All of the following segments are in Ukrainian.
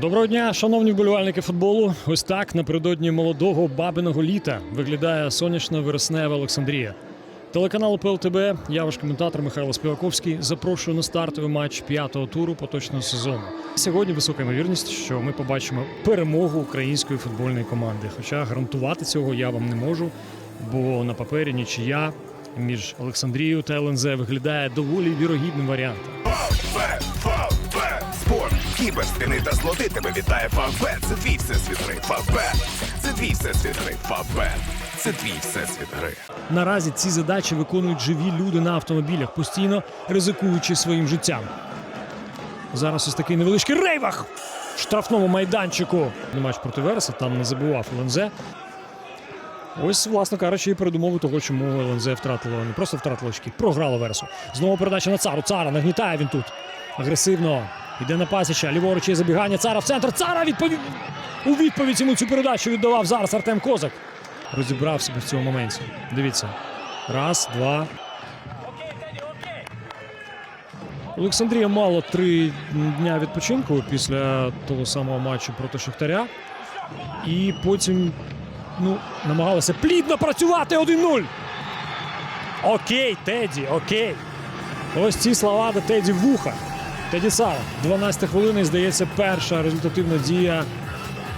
Доброго дня, шановні вболівальники футболу. Ось так напередодні молодого бабиного літа виглядає сонячна вереснева Олександрія. Телеканал ПЛТБ, я ваш коментатор Михайло Співаковський. Запрошую на стартовий матч п'ятого туру поточного сезону. Сьогодні висока ймовірність, що ми побачимо перемогу української футбольної команди. Хоча гарантувати цього я вам не можу, бо на папері нічия між Олександрією та ЛНЗ виглядає доволі вірогідним варіантом. Фавбет, Фавбет, спорт, та слоти тебе вітає Фавбет. Це твій всесвіт гри. Фавбет, це твій всесвіт гри. Фавбет, це твій всесвіт гри. Наразі ці задачі виконують живі люди на автомобілях, постійно ризикуючи своїм життям. Зараз ось такий невеличкий рейвах в штрафному майданчику. Матч проти Вереса там не забував ЛНЗ. Ось, власне кажучи, і передумови того, чому ЛНЗ втратило не просто втратило очки, програло Вересу. Знову передача на цару. Цара нагнітає він тут. Агресивно. Йде на пасіча. Ліворуч є забігання. Цара в центр. Цара відповів. У відповідь йому цю передачу віддавав зараз Артем Козак. Розібрав себе в цьому моменті. Дивіться. Раз, два. Олександрія мало три дня відпочинку після того самого матчу проти Шахтаря. І потім ну, намагалися плідно працювати 1-0. Окей, Теді, окей. Ось ці слова до Теді вуха. Теді Сара. 12 хвилини, здається, перша результативна дія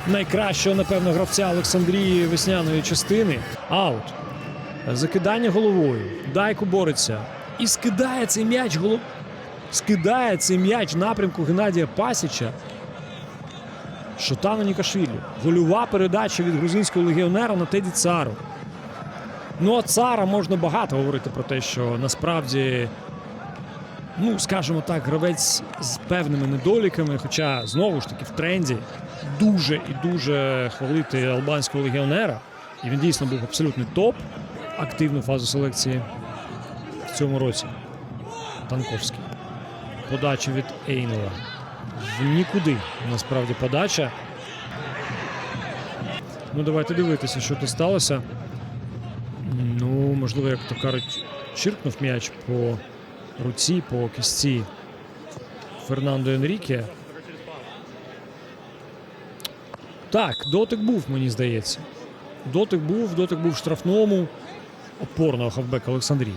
найкращого, напевно, гравця Олександрії весняної частини. Аут. Закидання головою. Дайку бореться. І скидає цей м'яч голов... Скидає цей м'яч напрямку Геннадія Пасіча. Шотану Нікашвілі. Гольова передача від грузинського легіонера на Теді Цару. Ну, а Цара можна багато говорити про те, що насправді, ну, скажімо так, гравець з певними недоліками, хоча знову ж таки в тренді дуже і дуже хвалити албанського легіонера. І він дійсно був абсолютний топ. Активну фазу селекції в цьому році. Танковський. Подача від Ейнова. В нікуди насправді подача. Ну, давайте дивитися, що тут сталося. Ну, можливо, як то кажуть, чиркнув м'яч по руці, по кісті Фернандо Енріке. Так, дотик був, мені здається. Дотик був, дотик був в штрафному опорного хавбека Олександрії.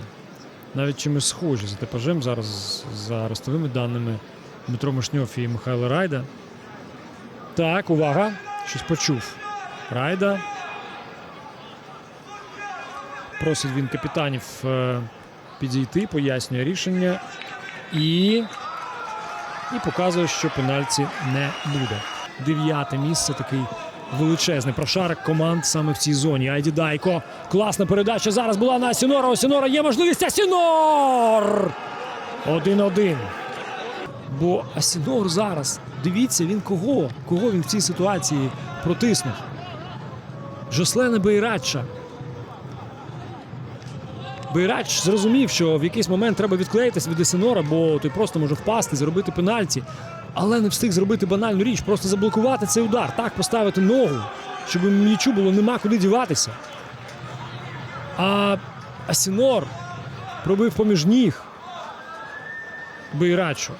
Навіть чимось схожі за типажем зараз за ростовими даними Дмитро Мишньов і Михайло Райда. Так, увага! Щось почув. Райда. Просить він капітанів е, підійти, пояснює рішення і, і показує, що пенальті не буде. Дев'яте місце такий величезний прошарок команд саме в цій зоні. Айді Дайко. Класна передача зараз була на Асінора. Асінора є можливість Асінор! 1-1. Бо Асінор зараз, дивіться, він кого? Кого він в цій ситуації протиснув? Жослена Бейрадча. Бейрач зрозумів, що в якийсь момент треба відклеїтися від Есенора, бо той просто може впасти, зробити пенальті. Але не встиг зробити банальну річ, просто заблокувати цей удар, так поставити ногу, щоб м'ячу було нема куди діватися. А Асінор пробив поміж ніг Бейрачу.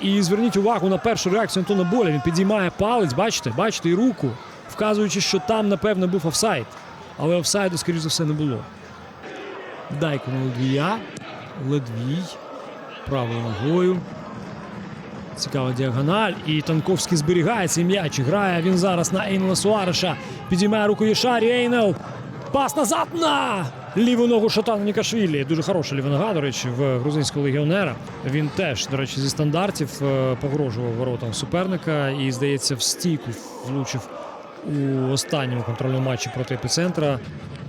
І зверніть увагу на першу реакцію Антона Боля. Він підіймає палець, бачите, бачите, і руку, вказуючи, що там, напевно, був офсайд. Але офсайду, скоріш за все, не було. Дайко на Ледвія. Ледвій. Правою ногою. Цікава діагональ. І Танковський зберігає цей м'яч. Грає він зараз на Ейнела Суареша. Підіймає руку Єшарі. Ейнел. Пас назад на ліву ногу Шотана Нікашвілі. Дуже хороша ліва нога, до речі, в грузинського легіонера. Він теж, до речі, зі стандартів е, погрожував воротам суперника і, здається, в стійку влучив у останньому контрольному матчі проти епіцентра.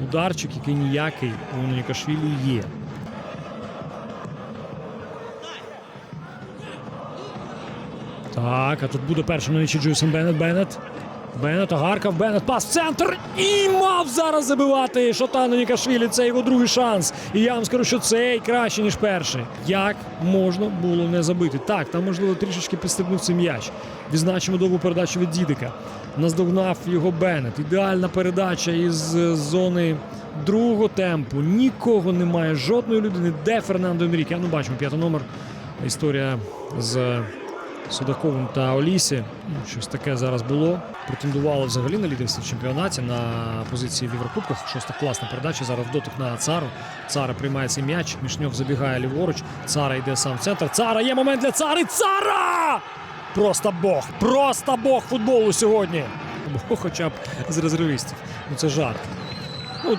Ударчик, який ніякий у Нікашвілі є. Так, а тут буде першим на нічі Джуйсон Беннет. Беннет. Беннет, Агаркав, Беннет, пас в центр. І мав зараз забивати Шотану Нікашвілі. Це його другий шанс. І я вам скажу, що цей краще, ніж перший. Як можна було не забити? Так, там, можливо, трішечки підстрибнув цей м'яч. Відзначимо довгу передачу від Дідика. Наздогнав його Беннет. Ідеальна передача із е, зони другого темпу. Нікого немає, жодної людини. Де Фернандо Енріке? Ну бачимо, п'ятий номер. Історія з Судаковим та Олісі. Ну, щось таке зараз було. Претендували взагалі на лідерство в чемпіонаті на позиції в Єврокубках. Щось так класна передача. Зараз дотик на Цару. Цара приймає цей м'яч. Мішньов забігає ліворуч. Цара йде сам в центр. Цара є момент для Цари. Цара! Просто Бог! Просто Бог футболу сьогодні! Бо хоча б з резервістів. Ну це жарт. Ну,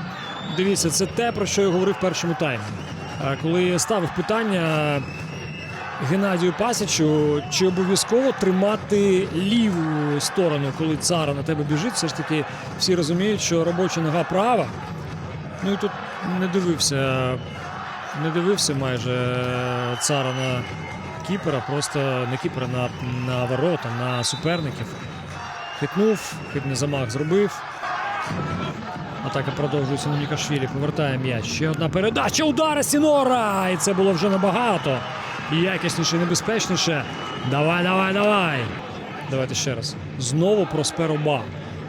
дивіться, це те, про що я говорив в першому таймі. Коли ставив питання Геннадію Пасічу, чи обов'язково тримати ліву сторону, коли цара на тебе біжить, все ж таки всі розуміють, що робоча нога права. Ну і тут не дивився, не дивився майже цара на кіпера, просто не кіпера на, на ворота, на суперників. Хитнув, хибний замах зробив. Атака продовжується на Нікашвілі. Повертає м'яч. Ще одна передача. Удари Сінора! І це було вже набагато. Якісніше, небезпечніше. Давай, давай, давай. Давайте ще раз. Знову Просперо Ба.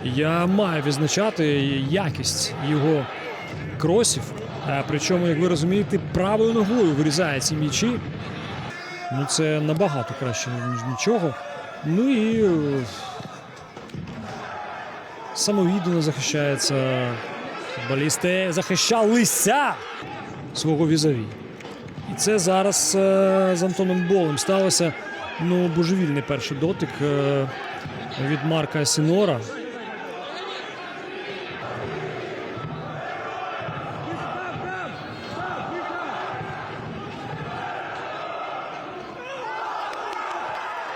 Я маю відзначати якість його кросів. Е, Причому, як ви розумієте, правою ногою вирізає ці м'ячі. Ну, це набагато краще, ніж нічого. Ну і е, самовіддано захищається. Футболісти захищалися свого візаві. Це зараз е, з Антоном Болем сталося. Ну, божевільний перший дотик е, від Марка Сінора.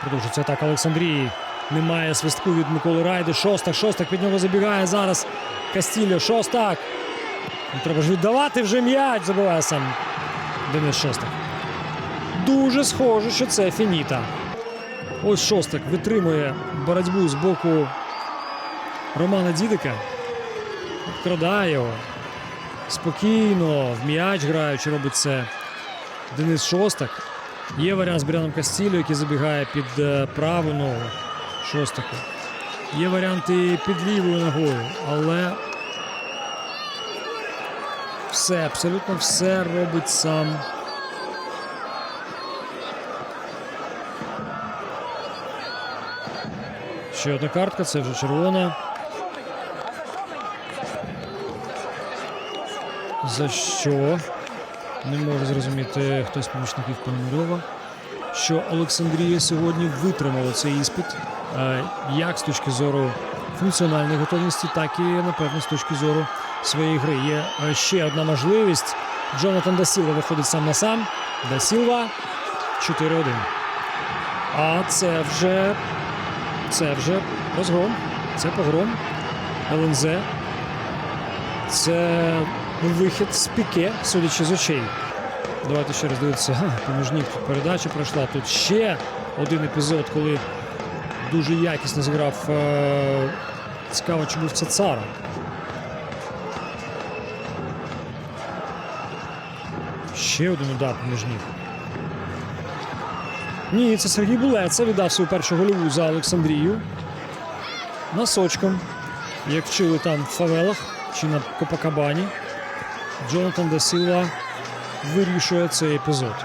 Продовжується атака Олександрії. Немає свистку від Миколи Райди. Шостак, шостак від нього забігає зараз. Кастільо, шостак. Ну, треба ж віддавати вже м'яч. Забиває сам Денис Шостак. Дуже схоже, що це Фініта. Ось Шостак витримує боротьбу з боку Романа Дідика. Вкрадає його. Спокійно, в м'яч граючи, робить це Денис Шостак. Є варіант з Бряном Кастілю, який забігає під е, праву ногу Шостаку. Є варіанти під лівою ногою, але все, абсолютно все робить сам. Ще одна картка, це вже червона. За що? Не можу зрозуміти хтось з помічників Пономарьова, що Олександрія сьогодні витримала цей іспит е, як з точки зору функціональної готовності, так і, напевно, з точки зору своєї гри. Є е, ще одна можливість. Джонатан Дасілва виходить сам на сам. Дасілва 4-1. А це вже це вже розгром. Це погром. ЛНЗ. Це вихід з піке, судячи з очей. Давайте ще раз дивитися. Поміж ніг тут передача пройшла. Тут ще один епізод, коли дуже якісно зіграв. Е- цікаво, був це цара. Ще один удар поміж ніг. Ні, це Сергій Булеца віддав свою першу гольову за Олександрію. Носочком, як вчили там в фавелах чи на Копакабані. Джонатан Де Сілва вирішує цей епізод.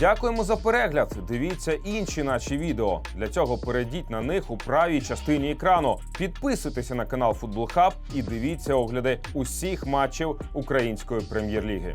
Дякуємо за перегляд. Дивіться інші наші відео. Для цього перейдіть на них у правій частині екрану. Підписуйтеся на канал Футбол Хаб і дивіться огляди усіх матчів української прем'єр-ліги.